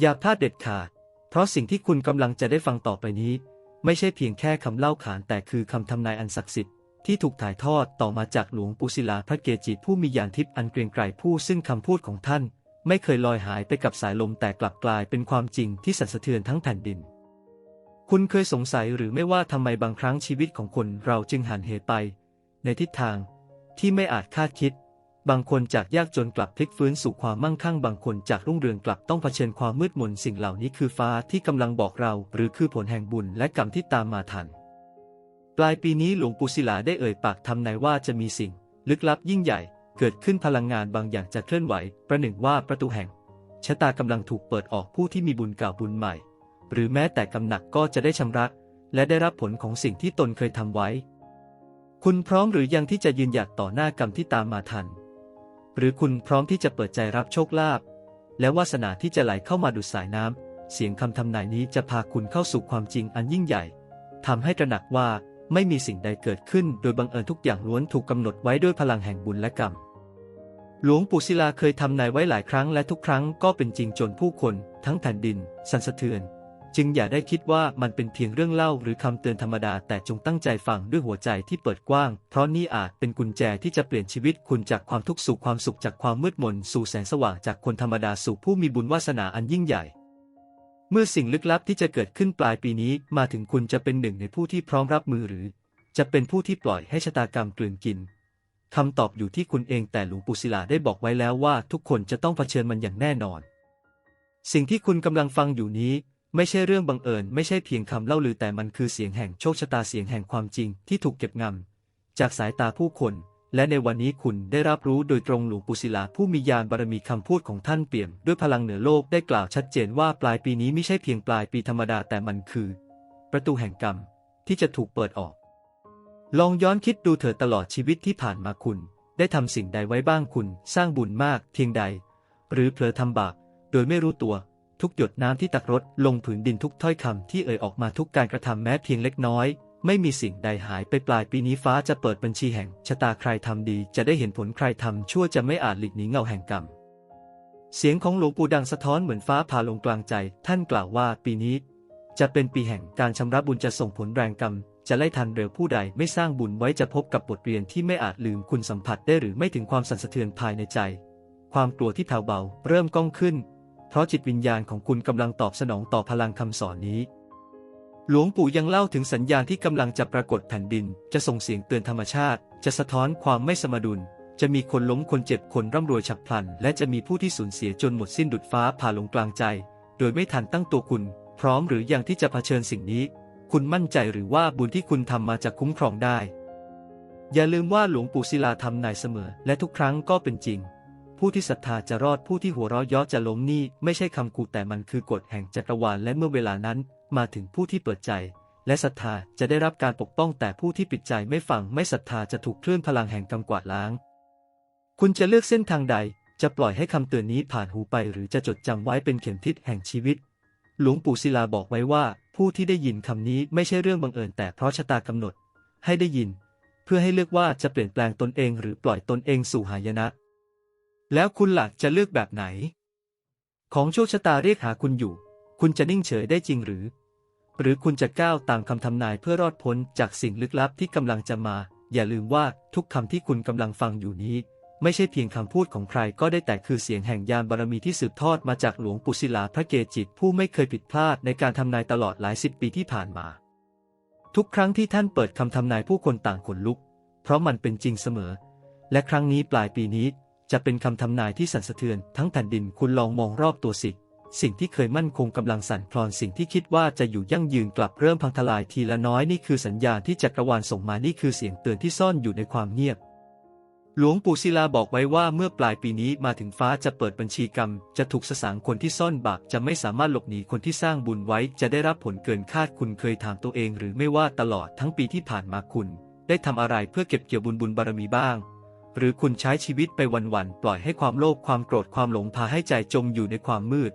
อย่าพลาดเด็ดขาด เพราะสิ่งที่คุณกำลังจะได้ฟังต่อไปนี้ ไม่ใช่เพียงแค่คำเล่าขานแต่คือคำทำนายอันศักดิ์สิทธิ์ที่ถูกถ่ายทอดต่อมาจากหลวงปู่ศิลาพระเกจิผู้มีญาณทิพย์อันเกรียงไกรผู้ซึ่งคำพูดของท่าน ไม่เคยลอยหายไปกับสายลมแต่กลับกลายเป็นความจริงที่สั่นสะเทือนทั้งแผ่นดิน คุณเคยสงสัยหรือไม่ว่าทำไมบางครั้งชีวิตของคนเราจึงหันเหไป ในทิศทางที่ไม่อาจคาดคิด บางคนจากยากจนกลับพลิกฟื้นสู่ความมั่งคั่ง บางคนจากรุ่งเรืองกลับต้องเผชิญความมืดมนสิ่งเหล่านี้คือฟ้าที่กำลังบอกเรา หรือคือผลแห่งบุญและกรรมที่ตามมาทัน ปลายปีนี้หลวงปู่ศิลาได้เอ่ยปากทำนายว่าจะมีสิ่ง ลึกลับยิ่งใหญ่ เกิดขึ้นพลังงานบางอย่างจะเคลื่อนไหว ประหนึ่งว่าประตูแห่งชะตากำลังถูกเปิดออกผู้ที่มีบุญเก่าบุญใหม่ หรือแม้แต่กำหนักก็จะได้ชำระและได้รับผลของสิ่งที่ตนเคยทำไว้ คุณพร้อมหรือยังที่จะยืนหยัดต่อหน้ากรรมที่ตามมาทัน หรือคุณพร้อมที่จะเปิดใจรับโชคลาภและวาสนาที่จะไหลเข้ามาดุดสายน้ำ เสียงคำทำนายนี้จะพาคุณเข้าสู่ความจริงอันยิ่งใหญ่ทำให้ตระหนักว่าไม่มีสิ่งใดเกิดขึ้น โดยบังเอิญทุกอย่างล้วนถูกกำหนดไว้ด้วยพลังแห่งบุญและกรรม หลวงปู่ศิลาเคยทำนายไว้หลายครั้งและทุกครั้งก็เป็นจริงจนผู้คน ทั้งแผ่นดิน สั่นสะเทือน จึงอย่าได้คิดว่ามันเป็นเพียงเรื่องเล่าหรือคำเตือนธรรมดาแต่จงตั้งใจฟังด้วยหัวใจที่เปิดกว้าง เพราะนี่อาจเป็นกุญแจที่จะเปลี่ยนชีวิตคุณจากความทุกข์สู่ความสุขจากความมืดมนสู่แสงสว่างจากคนธรรมดาสู่ผู้มีบุญวาสนาอันยิ่งใหญ่ เมื่อสิ่งลึกลับที่จะเกิดขึ้นปลายปีนี้ มาถึงคุณจะเป็นหนึ่งในผู้ที่พร้อมรับมือหรือ จะเป็นผู้ที่ปล่อยให้ชะตากรรมกลืนกินคำตอบอยู่ที่คุณเองแต่หลวงปู่ศิลาได้บอกไว้แล้วว่าทุกคนจะต้องเผชิญมันอย่างแน่นอน สิ่งที่คุณกำลังฟังอยู่นี้ ไม่ใช่เรื่องบังเอิญ ไม่ใช่เพียงคำเล่าลือแต่มันคือเสียงแห่งโชคชะตาเสียงแห่งความจริงที่ถูกเก็บงำจากสายตาผู้คน และในวันนี้คุณได้รับรู้โดยตรงหลวงปู่ศิลาผู้มีญาณบารมีคำพูดของท่านเปี่ยมด้วยพลังเหนือโลกได้กล่าวชัดเจนว่าปลายปีนี้ไม่ใช่เพียงปลายปีธรรมดาแต่มันคือ ประตูแห่งกรรมที่จะถูกเปิดออก ลองย้อนคิดดูเถิดตลอดชีวิตที่ผ่านมาคุณ ได้ทำสิ่งใดไว้บ้างคุณ สร้างบุญมากเพียงใด หรือเผลอทำบาปโดยไม่รู้ตัว ทุกหยดน้ำที่ตักรดลงผืนดินทุกถ้อยคำที่เอ่ยออกมาทุกการกระทำแม้เพียงเล็กน้อย ไม่มีสิ่งใดหายไปปลายปีนี้ฟ้าจะเปิดบัญชีแห่งชะตาใครทำดี จะได้เห็นผลใครทำชั่วจะไม่อาจหลีกหนีเงาแห่งกรรม เสียงของหลวงปู่ดังสะท้อนเหมือนฟ้าผ่าลงกลางใจ ท่านกล่าวว่าปีนี้ จะเป็นปีแห่งการชำระบุญจะส่งผลแรงกรรม จะไล่ทันเร็วผู้ใดไม่สร้างบุญไว้จะพบกับบทเรียนที่ไม่อาจลืมคุณสัมผัสได้หรือไม่ถึงความสั่นสะเทือนภายในใจ ความกลัวที่แผ่วเบา เริ่มก้องขึ้น เพราะจิตวิญญาณของคุณกำลังตอบสนองต่อพลังคำสอนนี้ หลวงปู่ยังเล่าถึงสัญญาณที่กำลังจะปรากฏแผ่นดิน จะส่งเสียงเตือนธรรมชาติ จะสะท้อนความไม่สมดุล จะมีคนล้มคนเจ็บคนร่ำรวยฉับพลัน และจะมีผู้ที่สูญเสียจนหมดสิ้นดุดฟ้าผ่าลงกลางใจ โดยไม่ทันตั้งตัวคุณ พร้อมหรือยังที่จะเผชิญสิ่งนี้ คุณมั่นใจหรือว่าบุญที่คุณทำมาจะคุ้มครองได้ อย่าลืมว่าหลวงปู่ศิลาทำนายเสมอ และทุกครั้งก็เป็นจริง ผู้ที่ศรัทธาจะรอดผู้ที่หัวเราะยาะจะล้มนี่ไม่ใช่คำขู่แต่มันคือกฎแห่งจักรวาลและเมื่อเวลานั้น มาถึงผู้ที่เปิดใจ และศรัทธาจะได้รับการปกป้องแต่ผู้ที่ปิดใจไม่ฟังไม่ศรัทธาจะถูกคลื่นพลังแห่งกรรมกวาดล้าง คุณจะเลือกเส้นทางใด จะปล่อยให้คำเตือนนี้ผ่านหูไป หรือจะจดจำไว้เป็นเข็มทิศแห่งชีวิต หลวงปู่ศิลาบอกไว้ว่า ผู้ที่ได้ยินคำนี้ไม่ใช่เรื่องบังเอิญแต่เพราะชะตากำหนด ให้ได้ยิน เพื่อให้เลือกว่าจะเปลี่ยนแปลงตนเอง หรือปล่อยตนเองสู่หายนะ แล้วคุณหลักจะเลือกแบบไหน ของโชคชะตาเรียกหาคุณอยู่ คุณจะนิ่งเฉยได้จริงหรือ หรือคุณจะก้าวตามคำทำนายเพื่อรอดพ้นจากสิ่งลึกลับที่กำลังจะมา อย่าลืมว่าทุกคำที่คุณกำลังฟังอยู่นี้ ไม่ใช่เพียงคำพูดของใครก็ได้แต่คือเสียงแห่งยานบารมีที่สืบทอดมาจากหลวงปู่ศิลาพระเกจิตผู้ไม่เคยผิดพลาดในการทำนายตลอดหลายสิบปีที่ผ่านมา ทุกครั้งที่ท่านเปิดคำทำนายผู้คนต่างขนลุก เพราะมันเป็นจริงเสมอ และครั้งนี้ปลายปีนี้ จะเป็นคำทำนายที่สั่นสะเทือนทั้งแผ่นดินคุณลองมองรอบตัวสิ สิ่งที่เคยมั่นคงกำลังสั่นคลอนสิ่งที่คิดว่าจะอยู่ยั่งยืนกลับเริ่มพังทลายทีละน้อยนี่คือสัญญาณที่จักรวาลส่งมานี่คือเสียงเตือนที่ซ่อนอยู่ในความเงียบหลวงปู่ศิลาบอกไว้ว่าเมื่อปลายปีนี้มาถึงฟ้าจะเปิดบัญชีกรรม จะถูกสสางคนที่ซ่อนบาปจะไม่สามารถหลบหนีคนที่สร้างบุญไว้จะได้รับผลเกินคาดคุณเคยถามตัวเอง หรือไม่ว่าตลอดทั้งปีที่ผ่านมาคุณ ได้ทำอะไรเพื่อเก็บเกี่ยวบุญบุญบารมีบ้าง หรือคุณใช้ชีวิตไปวันๆ ปล่อยให้ความโลภความโกรธความหลงพาให้ใจจมอยู่ในความมืด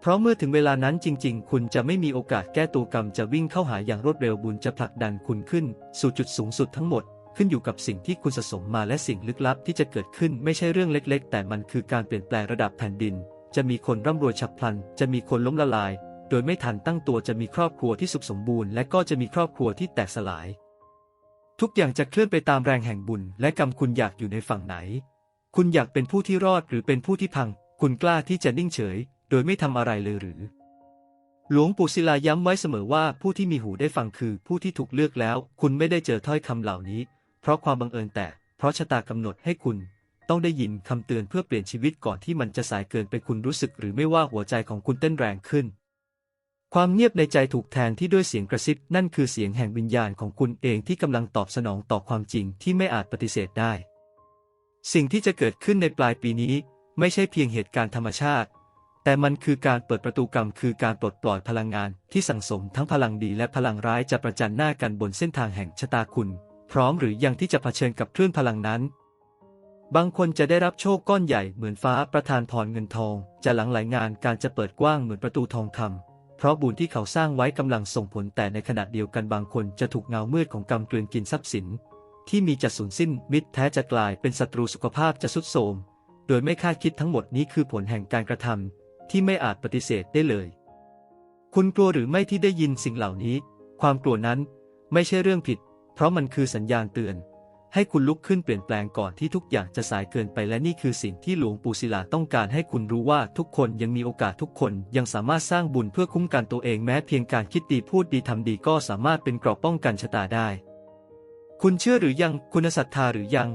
เพราะเมื่อถึงเวลานั้นจริง ๆ คุณจะไม่มีโอกาสแก้ตัวกรรมจะวิ่งเข้าหาอย่างรวดเร็วบุญจะผลักดันคุณขึ้น สู่จุดสูงสุดทั้งหมด ขึ้นอยู่กับสิ่งที่คุณสะสมมาและสิ่งลึกลับที่จะเกิดขึ้นไม่ใช่เรื่องเล็ก ๆ แต่มันคือการเปลี่ยนแปลงระดับแผ่นดิน จะมีคนร่ำรวยฉับพลัน จะมีคนล้มละลาย โดยไม่ทันตั้งตัวจะมีครอบครัวที่สุขสมบูรณ์และก็จะมีครอบครัวที่แตกสลาย ทุกอย่างจะเคลื่อนไปตามแรงแห่งบุญและกรรมคุณอยากอยู่ในฝั่งไหน คุณอยากเป็นผู้ที่รอดหรือเป็นผู้ที่พัง คุณกล้าที่จะนิ่งเฉย โดยไม่ทำอะไรเลยหรือ หลวงปู่ศิลาย้ำไว้เสมอว่าผู้ที่มีหูได้ฟังคือผู้ที่ถูกเลือกแล้ว คุณไม่ได้เจอถ้อยคำเหล่านี้ เพราะความบังเอิญแต่ เพราะชะตากำหนดให้คุณ ต้องได้ยินคำเตือนเพื่อเปลี่ยนชีวิตก่อนที่มันจะสายเกินไปคุณรู้สึกหรือไม่ว่าหัวใจของคุณเต้นแรงขึ้น ความเงียบในใจถูกแทนที่ด้วยเสียงกระซิบนั่นคือเสียงแห่งวิญญาณของคุณเองที่กำลังตอบสนองต่อความจริงที่ไม่อาจปฏิเสธได้ สิ่งที่จะเกิดขึ้นในปลายปีนี้ ไม่ใช่เพียงเหตุการณ์ธรรมชาติ แต่มันคือการเปิดประตูกรรมคือการปลดปล่อยพลังงานที่สังสมทั้งพลังดีและพลังร้ายจะประจันหน้ากันบนเส้นทางแห่งชะตาคุณ พร้อมหรือยังที่จะเผชิญกับคลื่นพลังนั้นบางคนจะได้รับโชคก้อนใหญ่เหมือนฟ้าประทานพรเงินทอง จะหลังไหลงานการจะเปิดกว้างเหมือนประตูทองคำ เพราะบุญที่เขาสร้างไว้กำลังส่งผลแต่ในขณะเดียวกันบางคนจะถูกเงามืดของกรรมกลืนกินทรัพย์สิน ที่มีจะสูญสิ้นมิตรแท้จะกลายเป็นศัตรูสุขภาพจะสุดโทรมโดยไม่คาดคิดทั้งหมดนี้คือผลแห่งการกระทำที่ไม่อาจปฏิเสธได้เลย คุณกลัวหรือไม่ที่ได้ยินสิ่งเหล่านี้ ความกลัวนั้นไม่ใช่เรื่องผิด เพราะมันคือสัญญาณเตือน ให้คุณลุกขึ้นเปลี่ยนแปลงก่อนที่ทุกอย่างจะสายเกินไปและนี่คือสิ่งที่หลวงปู่ศิลาต้องการให้คุณรู้ว่าทุกคนยังมีโอกาสทุกคนยังสามารถสร้างบุญเพื่อคุ้มกันตัวเองแม้เพียงการคิดดีพูดดีทำดีก็สามารถเป็นเกราะป้องกันชะตาได้ คุณเชื่อหรือยังคุณศรัทธาหรือยัง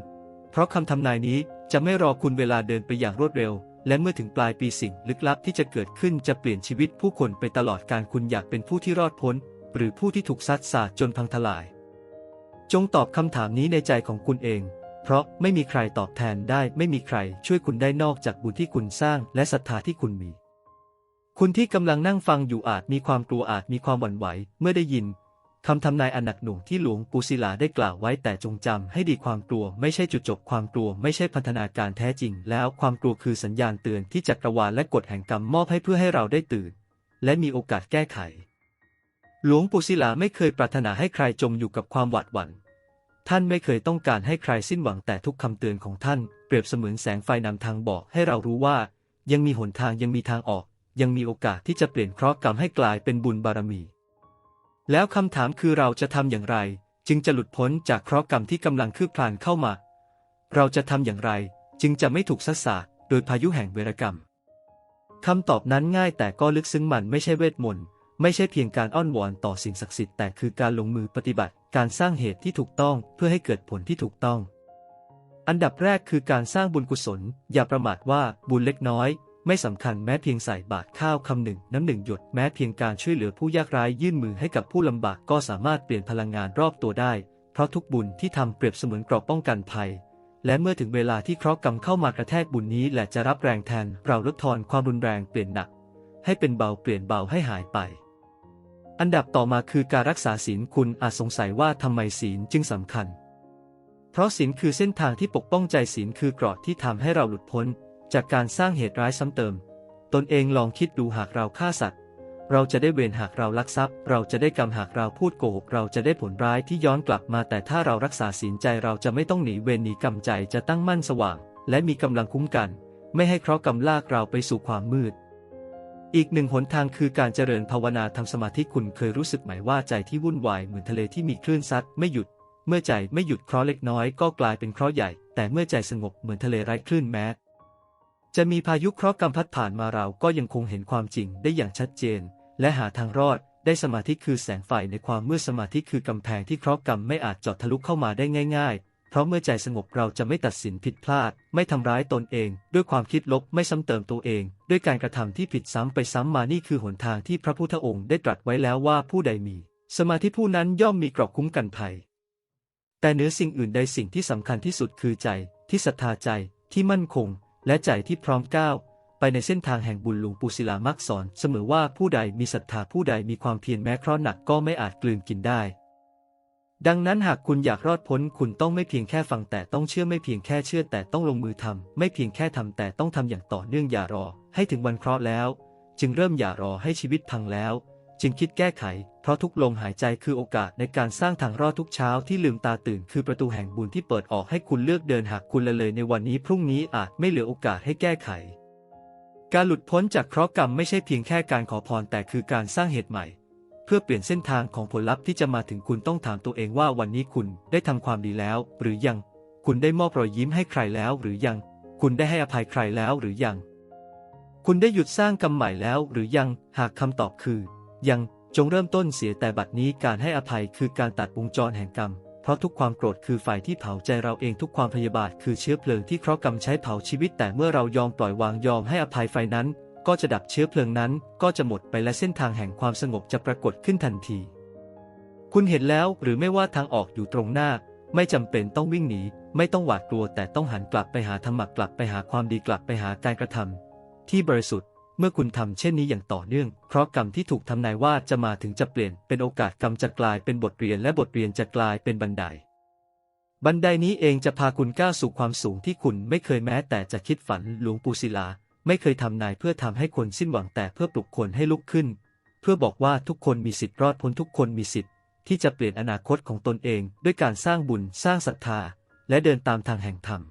เพราะคำทำนายนี้จะไม่รอคุณเวลาเดินไปอย่างรวดเร็ว และเมื่อถึงปลายปีสิ่งลึกลับที่จะเกิดขึ้นจะเปลี่ยนชีวิตผู้คนไปตลอดการคุณอยากเป็นผู้ที่รอดพ้น หรือผู้ที่ถูกซัดสาดจนพังทลาย จงตอบคำถามนี้ในใจของคุณเอง เพราะไม่มีใครตอบแทนได้ไม่มีใครช่วยคุณได้นอกจากบุญที่คุณสร้างและศรัทธาที่คุณมี คุณที่กำลังนั่งฟังอยู่อาจมีความกลัวอาจมีความหวั่นไหว เมื่อได้ยินคำทำนายอันหนักหน่วงที่หลวงปู่ศิลาได้กล่าวไว้แต่จงจำให้ดีความกลัว ไม่ใช่จุดจบความกลัว ไม่ใช่พันธนาการแท้จริง แล้วความกลัวคือสัญญาณเตือนที่จักรวาลและกฎแห่งกรรมมอบให้เพื่อให้เราได้ตื่น และมีโอกาสแก้ไข หลวงปู่ศิลาไม่เคยปรารถนาให้ใครจมอยู่กับความหวาดหวั่น ท่านไม่เคยต้องการให้ใครสิ้นหวังแต่ทุกคำเตือนของท่านเปรียบเสมือนแสงไฟนำทางบอกให้เรารู้ว่า ยังมีหนทางยังมีทางออก ยังมีโอกาสที่จะเปลี่ยนเคราะห์กรรมให้กลายเป็นบุญบารมี แล้วคำถามคือเราจะทำอย่างไร จึงจะหลุดพ้นจากเคราะห์กรรมที่กำลังคืบคลานเข้ามา เราจะทำอย่างไร จึงจะไม่ถูกซัดสาดโดยพายุแห่งเวรกรรมคำตอบนั้นง่ายแต่ก็ลึกซึ้งมันไม่ใช่เวทมนต์ ไม่ใช่เพียงการอ้อนวอนต่อสิ่งศักดิ์สิทธิ์แต่คือการลงมือปฏิบัติ การสร้างเหตุที่ถูกต้องเพื่อให้เกิดผลที่ถูกต้อง อันดับแรกคือการสร้างบุญกุศล อย่าประมาทว่าบุญเล็กน้อย ไม่สำคัญแม้เพียงใส่บาตรข้าวคำหนึ่งน้ำหนึ่งหยดแม้เพียงการช่วยเหลือผู้ยากไร้ยื่นมือให้กับผู้ลำบากก็สามารถเปลี่ยนพลังงานรอบตัวได้ เพราะทุกบุญที่ทำเปรียบเสมือนเกราะป้องกันภัยและเมื่อถึงเวลาที่เคราะห์กรรมเข้ามากระแทกบุญนี้และจะรับแรงแทนเราลดทอนความรุนแรงเปลี่ยนหนัก ให้เป็นเบาเปลี่ยนเบาให้หายไป อันดับต่อมาคือการรักษาศีลคุณอาจสงสัยว่าทำไมศีลจึงสำคัญ เพราะศีลคือเส้นทางที่ปกป้องใจศีลคือเกราะที่ทำให้เราหลุดพ้น จากการสร้างเหตุร้ายซ้ำเติม ตนเองลองคิดดูหากเราฆ่าสัตว์ เราจะได้เวรหากเราลักทรัพย์ เราจะได้กรรมหากเราพูดโกหกเราจะได้ผลร้ายที่ย้อนกลับมา แต่ถ้าเรารักษาศีลใจเราจะไม่ต้องหนีเวรหนีกรรมใจจะตั้งมั่นสว่าง และมีกำลังคุ้มกัน ไม่ให้เคราะห์กรรมลากเราไปสู่ความมืด อีกหนึ่งหนทางคือการเจริญภาวนาทำสมาธิคุณเคยรู้สึกไหมว่าใจที่วุ่นวายเหมือนทะเลที่มีคลื่นซัดไม่หยุด เมื่อใจไม่หยุดเคราะห์เล็กน้อยก็กลายเป็นเคราะห์ใหญ่ แต่เมื่อใจสงบเหมือนทะเลไร้คลื่นแม้ จะมีพายุเคราะห์กรรมพัดผ่านมาเราก็ยังคงเห็นความจริงได้อย่างชัดเจน และหาทางรอดได้สมาธิคือแสงไฟในความมืดสมาธิคือกำแพงที่เคราะห์กรรมไม่อาจเจาะทะลุเข้ามาได้ง่าย ๆ เพราะเมื่อใจสงบเราจะไม่ตัดสินผิดพลาด ไม่ทำร้ายตนเอง ด้วยความคิดลบไม่ซ้ำเติมตัวเอง ด้วยการกระทำที่ผิดซ้ำไปซ้ำมานี่คือหนทางที่พระพุทธองค์ได้ตรัสไว้แล้วว่าผู้ใดมี สมาธิผู้นั้นย่อมมีเกราะคุ้มกันภัย แต่เหนือสิ่งอื่นใดสิ่งที่สำคัญที่สุดคือใจ ที่ศรัทธาใจที่มั่นคง และใจที่พร้อมก้าวไปในเส้นทางแห่งบุญหลวงปู่ศิลามักสอน เสมอว่าผู้ใดมีศรัทธาผู้ใดมีความเพียรแม้เคราะห์หนักก็ไม่อาจกลืนกินได้ ดังนั้นหากคุณอยากรอดพ้นคุณต้องไม่เพียงแค่ฟังแต่ต้องเชื่อไม่เพียงแค่เชื่อแต่ต้องลงมือทำไม่เพียงแค่ทำแต่ต้องทำอย่างต่อเนื่องอย่ารอ ให้ถึงวันเคราะห์แล้ว จึงเริ่มอย่ารอให้ชีวิตพังแล้ว จึงคิดแก้ไข เพราะทุกลมหายใจคือโอกาสในการสร้างทางรอดทุกเช้าที่ลืมตาตื่นคือประตูแห่งบุญที่เปิดออกให้คุณเลือกเดินหากคุณละเลยในวันนี้พรุ่งนี้อาจไม่เหลือโอกาสให้แก้ไข การหลุดพ้นจากเคราะห์กรรมไม่ใช่เพียงแค่การขอพรแต่คือการสร้างเหตุใหม่ พื่อเปลี่ยนเส้นทางของผลลัพธ์ที่จะมาถึงคุณต้องถามตัวเองว่าวันนี้คุณได้ทำความดีแล้ว หรือยัง คุณได้มอบรอยยิ้มให้ใครแล้ว หรือยัง คุณได้ให้อภัยใครแล้วหรือยัง คุณได้หยุดสร้างกรรมใหม่แล้ว หรือยัง หากคำตอบคือ ยังจงเริ่มต้นเสียแต่บัดนี้การให้อภัยคือการตัดวงจรแห่งกรรม เพราะทุกความโกรธคือไฟที่เผาใจเราเองทุกความพยาบาทคือเชื้อเพลิงที่เคราะห์กรรมใช้เผาชีวิตแต่เมื่อเรายอมปล่อยวางยอมให้อภัยไฟนั้น ก็จะดับเชื้อเพลิงนั้น ก็จะหมดไปและเส้นทางแห่งความสงบจะปรากฏขึ้นทันที คุณเห็นแล้วหรือไม่ว่าทางออกอยู่ตรงหน้า ไม่จำเป็นต้องวิ่งหนี ไม่ต้องหวาดกลัวแต่ต้องหันกลับไปหาธรรมะกลับไปหาความดีกลับไปหาการกระทำที่บริสุทธิ์ เมื่อคุณทำเช่นนี้อย่างต่อเนื่อง เพราะกรรมที่ถูกทำนายว่าจะมาถึงจะเปลี่ยนเป็นโอกาสกรรมจะกลายเป็นบทเรียนและบทเรียนจะกลายเป็นบันไดบันไดนี้เองจะพาคุณก้าวสู่ความสูงที่คุณไม่เคยแม้แต่จะคิดฝันหลวงปู่ศิลา ไม่เคยทำนายเพื่อทำให้คนสิ้นหวังแต่เพื่อปลุกคนให้ลุกขึ้น เพื่อบอกว่าทุกคนมีสิทธิ์รอดพ้นทุกคนมีสิทธิ์ที่จะเปลี่ยนอนาคตของตนเอง ด้วยการสร้างบุญสร้างศรัทธา และเดินตามทางแห่งธรรม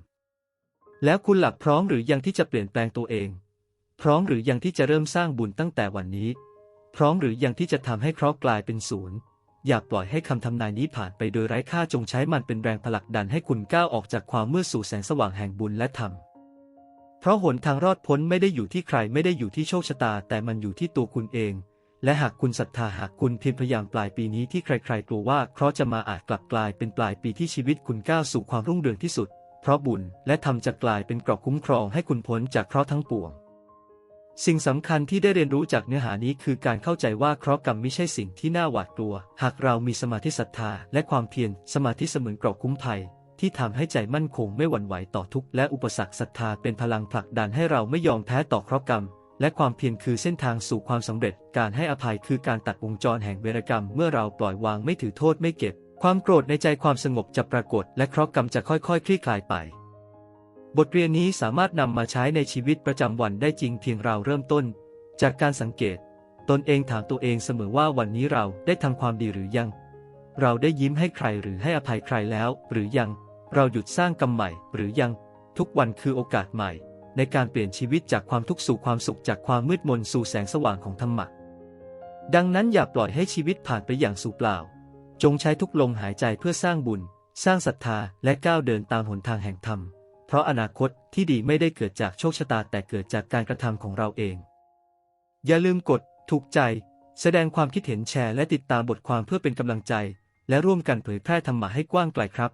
แล้วคุณหลักพร้อมหรือยังที่จะเปลี่ยนแปลงตัวเอง พร้อมหรือยังที่จะเริ่มสร้างบุญตั้งแต่วันนี้ พร้อมหรือยังที่จะทำให้เคราะห์กลายเป็นศูนย์อย่าปล่อยให้คำทำนายนี้ผ่านไปโดยไร้ค่าจงใช้มันเป็นแรงผลักดันให้คุณก้าวออกจากความมืดสู่แสงสว่างแห่งบุญและธรรม เพราะหนทางรอดพ้นไม่ได้อยู่ที่ใครไม่ได้อยู่ที่โชคชะตา แต่มันอยู่ที่ตัวคุณเอง และหากคุณศรัทธาหากคุณเพียรพยายามปลายปีนี้ที่ใครๆกลัวว่าเคราะห์จะมาอาจกลับกลายเป็นปลายปีที่ชีวิตคุณก้าวสู่ความรุ่งเรืองที่สุด เพราะบุญและธรรมจะกลายเป็นเกราะคุ้มครองให้คุณพ้นจากเคราะห์ทั้งปวง สิ่งสำคัญที่ได้เรียนรู้จากเนื้อหานี้คือการเข้าใจว่าเคราะห์กรรมไม่ใช่สิ่งที่น่าหวาดกลัว หากเรามีสมาธิศรัทธาและความเพียรสมาธิเสมือนเกราะคุ้มภัย ที่ทำให้ใจมั่นคงไม่หวั่นไหวต่อทุกข์และอุปสรรคศรัทธาเป็นพลังผลักดันให้เราไม่ยอมแพ้ต่อเคราะห์กรรม และความเพียรคือเส้นทางสู่ความสำเร็จ การให้อภัยคือการตัดวงจรแห่งเวรกรรม เมื่อเราปล่อยวางไม่ถือโทษไม่เก็บ ความโกรธในใจความสงบจะปรากฏ และเคราะห์กรรมจะค่อยๆ คลี่คลายไป บทเรียนนี้สามารถนำมาใช้ในชีวิตประจำวันได้จริงเพียงเราเริ่มต้น จากการสังเกต ตนเองถามตัวเองเสมอว่าวันนี้เราได้ทำความดีหรือยัง เราได้ยิ้มให้ใครหรือให้อภัยใครแล้ว หรือยัง เราหยุดสร้างกรรมใหม่หรือยังทุกวันคือโอกาสใหม่ ในการเปลี่ยนชีวิตจากความทุกข์สู่ความสุขจากความมืดมนสู่แสงสว่างของธรรมะดังนั้นอย่าปล่อยให้ชีวิตผ่านไปอย่างสูญเปล่า จงใช้ทุกลมหายใจเพื่อสร้างบุญ สร้างศรัทธาและก้าวเดินตามหนทางแห่งธรรม เพราะอนาคตที่ดีไม่ได้เกิดจากโชคชะตาแต่เกิดจากการกระทำของเราเอง อย่าลืมกดถูกใจ แสดงความคิดเห็นแชร์และติดตามบทความเพื่อเป็นกำลังใจ และร่วมกันเผยแพร่ธรรมะให้กว้างไกลครับ